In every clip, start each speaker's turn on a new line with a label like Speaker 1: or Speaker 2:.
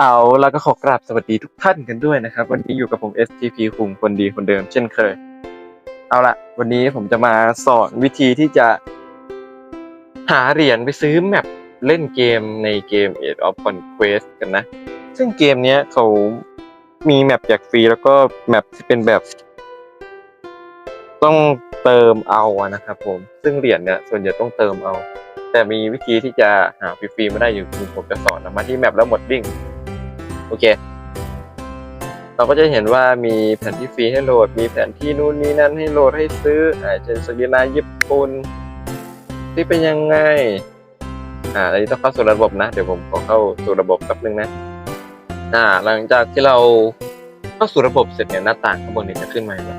Speaker 1: เอาแล้วก็ขอกราบสวัสดีทุกท่านกันด้วยนะครับ วันนี้อยู่กับผม STP คุงคนดีคนเดิมเช่นเคย เอาละวันนี้ผมจะมาสอนวิธีที่จะ หาเหรียญไปซื้อแมปเล่นเกมในเกม Age of Conquest กันนะ ซึ่งเกมเนี้ยเขามีแมปแจกฟรีแล้วก็แมปที่เป็นแบบ ต้องเติมเอาอะนะครับผม ซึ่งเหรียญเนี่ยส่วนใหญ่ต้องเติมเอา แต่มีวิธีที่จะหาฟรีๆมาได้อยู่คือผมจะสอนนะมาที่แมปแล้วหมดดิ้ง โอเค เราก็จะเห็นว่ามีแผนที่ฟรีให้โหลด มีแผนที่นู่นนี่นั่นให้โหลดให้ซื้ออ่าเช่นสกีนาญี่ปุ่นที่เป็นยังไง อ่าอันนี้ต้องเข้าสู่ระบบนะ เดี๋ยวผมขอเข้าสู่ระบบแป๊บนึงนะ อ่า หลังจากที่เราเข้าสู่ระบบเสร็จเนี่ยหน้าต่างข้างบนเนี่ยจะขึ้นมาแล้ว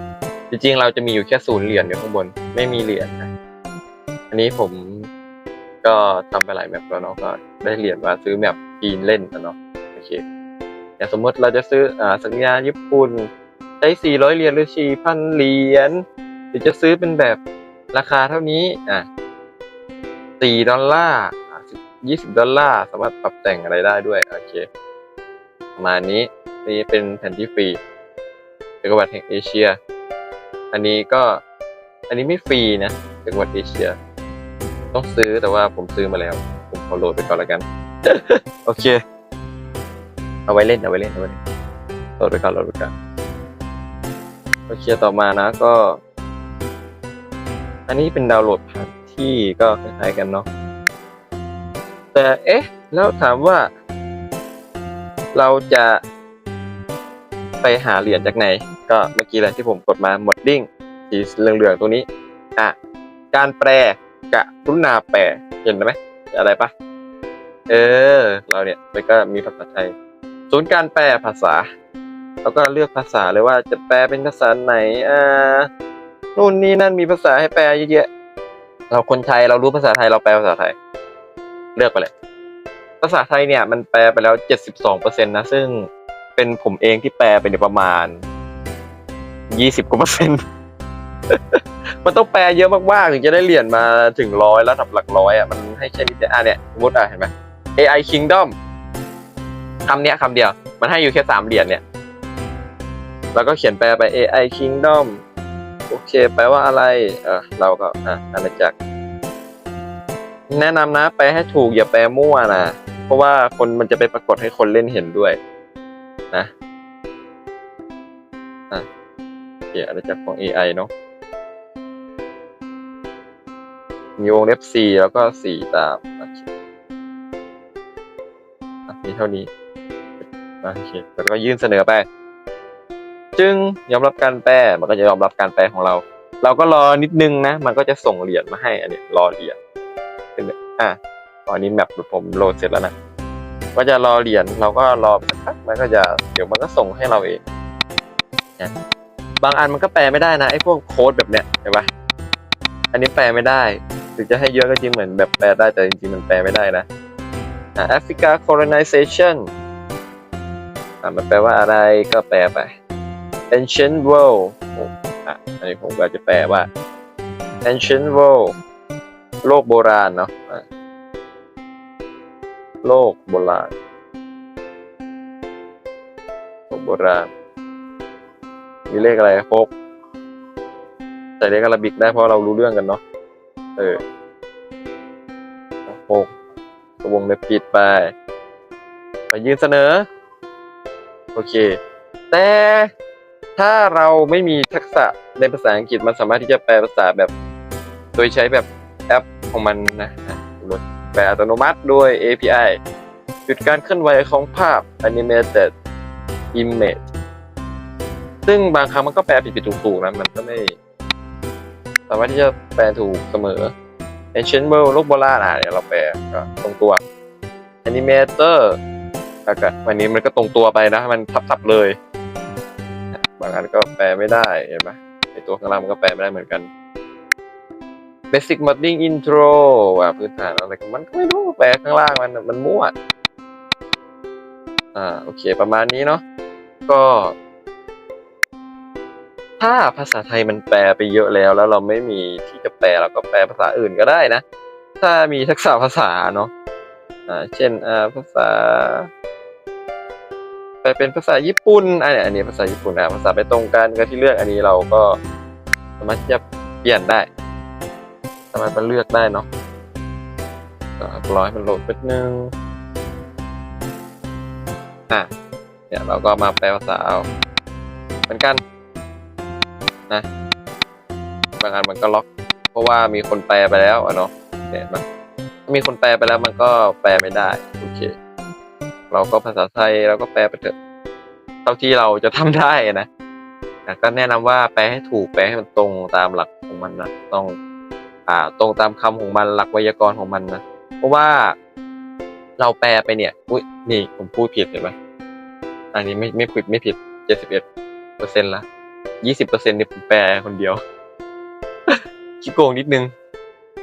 Speaker 1: จริงๆ เราจะมีอยู่แค่ศูนย์เหรียญอยู่ข้างบน ไม่มีเหรียญนะ อันนี้ผมก็ทำไปหลายแมปแล้วเนาะก็ได้เหรียญมาซื้อแมปจีนเล่นนะเนาะโอเค สมมติเราจะซื้ออสัญญาญี่ปุ่นใช้400เหรียญหรือ4,000เหรียญหรือจะซื้อเป็นแบบราคาเท่านี้อะ4ดอลลาร์อะ20 ดอลลาร์สามารถปรับแต่งอะไรได้ด้วย โอเค ประมาณนี้นี่เป็นแผนที่ฟรีจักรวรรดิแห่งเอเชีย อันนี้ก็อันนี้ไม่ฟรีนะจักรวรรดิเอเชีย ต้องซื้อแต่ว่าผมซื้อมาแล้ว ผมขอโหลดไปก่อนแล้วกัน โอเค เอาไว้เล่นเอาไว้เล่นเอาไว้เล่นโหลดไปก่อนโหลดไปก่อนโอเคต่อมานะก็ อันนี้เป็นดาวน์โหลดแผนที่ก็คล้ายๆกันเนาะแต่เอ๊ะ แล้วถามว่า เราจะไปหาเหรียญจากไหน ก็เมื่อกี้แหละที่ผมกดมาหมดดิ้งสีเหลืองๆตัวนี้ อะ การแปลกะรุณาแปลเห็นไหมอะไรปะเออ เราเนี่ยมันก็มีภาษาไทย ศูนย์การแปลภาษาเราก็เลือกภาษาเลยว่าจะแปลเป็นภาษาไหนอ่านู่นนี่นั่นมีภาษาให้แปลเยอะแยะเราคนไทยเรารู้ภาษาไทยเราแปลภาษาไทย เลือกไปเลยภาษาไทยเนี่ยมันแปลไปแล้วเจ็ดสิบสองเปอร์เซ็นต์นะ ซึ่งเป็นผมเองที่แปลไปเนี่ยประมาณยี่สิบกว่าเปอร์เซ็นต์มันต้องแปลเยอะมากๆ ถึงจะได้เหรียญมาถึงร้อยระดับหลักร้อยอะมันให้แค่นี้อะเนี่ยสมมติอะเห็นไหม AI Kingdom คำเนี้ยคำเดียว มันให้อยู่แค่สามเหรียญเนี่ย แล้วก็เขียนแปลไป AI Kingdom โอเค แปลว่าอะไร เออเราก็อะอาณาจักร แนะนำนะ แปลให้ถูกอย่าแปลมั่วนะ เพราะว่าคนมันจะไปปรากฏให้คนเล่นเห็นด้วย นะอะโอเคอาณาจักรของ AI เนาะมีวงเล็บสีแล้วก็สีตามโอเคอะมีเท่านี้ โอเคแล้วก็ยื่นเสนอไป จึงยอมรับการแปลมันก็จะยอมรับการแปลของเรา เราก็รอนิดนึงนะ มันก็จะส่งเหรียญมาให้ อันนี้รอเหรียญเป็นอะตอนนี้แมปผมโหลดเสร็จแล้วนะก็จะรอเหรียญเราก็รอสักพักมันก็จะเดี๋ยวมันก็ส่งให้เราเองนะบางอันมันก็แปลไม่ได้นะไอ้พวกโค้ดแบบเนี้ยเห็นปะอันนี้แปลไม่ได้ถึงจะให้เยอะก็จริงเหมือนแบบแปลได้แต่จริงๆมันแปลไม่ได้นะอ่า Africa colonization อ่า มันแปลว่าอะไรก็แปลไป ancient world อ้อะอันนี้ผมก็จะแปลว่า ancient world โลกโบราณเนาะะโลกโบราณโลกโบราณ มีเลขอะไรหกใส่เลขอาราบิกได้เพราะเรารู้เรื่องกันเนาะเออหกวงเล็บปิดไป ไปยืนเสนอ เค แต่ถ้าเราไม่มีทักษะในภาษาอังกฤษมันสามารถที่จะแปลภาษาแบบ โดยใช้แบบแอปของมันนะแปลอัตโนมัติด้วย API หยุดการเคลื่อนไหวของภาพ animated image ซึ่งบางครั้งมันก็แปลผิดๆถูกๆนะมันก็ไม่ สามารถที่จะแปลถูกเสมอ ancient world โลกโบราณอะเนี่ยเราแปลก็ตรงตัว animator แล้วก็วันนี้มันก็ตรงตัวไปนะมันทับๆเลย บางอันก็แปลไม่ได้เห็นไหมไอตัวข้างล่างมันก็แปลไม่ได้เหมือนกัน basic modding intro อะพื้นฐานอะไรมันก็ไม่รู้แปลข้างล่างมันมันมั่วอ่าโอเค ประมาณนี้เนาะก็ ถ้าภาษาไทยมันแปลไปเยอะแล้ว แล้วเราไม่มีที่จะแปลเราก็แปลภาษาอื่นก็ได้นะ ถ้ามีทักษะภาษาเนาะ เช่นอ่าภาษา ไปเป็นภาษาญี่ปุ่นอันนี้อันนี้ภาษาญี่ปุ่นนะภาษาไปตรงกันกับที่เลือกอันนี้เราก็สามารถจะเปลี่ยนได้ สามารถมาเลือกได้เนาะรอให้มันโหลดแป๊บนึงอะเนี่ยเราก็มาแปลภาษาเอาเหมือนกันนะบางอันมันก็ล็อก เพราะว่ามีคนแปลไปแล้วอะเนาะเนี่ยมัน มีคนแปลไปแล้วมันก็แปลไม่ได้ โอเค เราก็ภาษาไทยเราก็แปลไปเถอะเท่าที่เราจะทำได้นะแต่ก็แนะนำว่าแปลให้ถูกแปลให้มันตรงตามหลักของมันนะต้อง อ่า ตรงตามคำของมันหลักไวยากรณ์ของมันนะเพราะว่าเราแปลไปเนี่ย อุ้ยนี่ผมพูดผิดเห็นไหมอันนี้ไม่ไม่ผิดไม่ผิดเจ็ดสิบเอ็ดเปอร์เซ็นต์ละยี่สิบเปอร์เซ็นต์เนี่ยผมแปลคนเดียวขี้โกงนิดนึง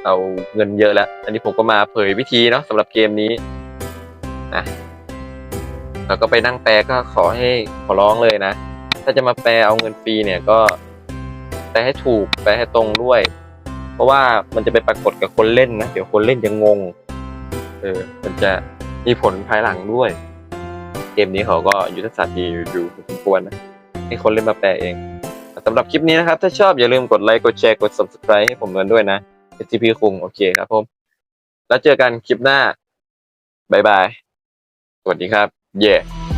Speaker 1: เอาเงินเยอะแล้ว อันนี้ผมก็มาเผยวิธีเนาะสำหรับเกมนี้อะแล้วก็ไปนั่งแปลก็ขอให้ขอร้องเลยนะ ถ้าจะมาแปลเอาเงินฟรีเนี่ยก็แปลให้ถูกแปลให้ตรงด้วย เพราะว่ามันจะไปปรากฏกับคนเล่นนะเดี๋ยวคนเล่นจะงง เออ มันจะมีผลภายหลังด้วย เกมนี้เขาก็ยุทธศาสตร์ดีอยู่พอสมควรนะให้คนเล่นมาแปลเองสำหรับคลิปนี้นะครับ ถ้าชอบอย่าลืมกดไลค์ กดแชร์ กด subscribe ให้ผมกันด้วยนะ STP คุงโอเคครับผม แล้วเจอกันคลิปหน้าบายบาย สวัสดีครับ เย่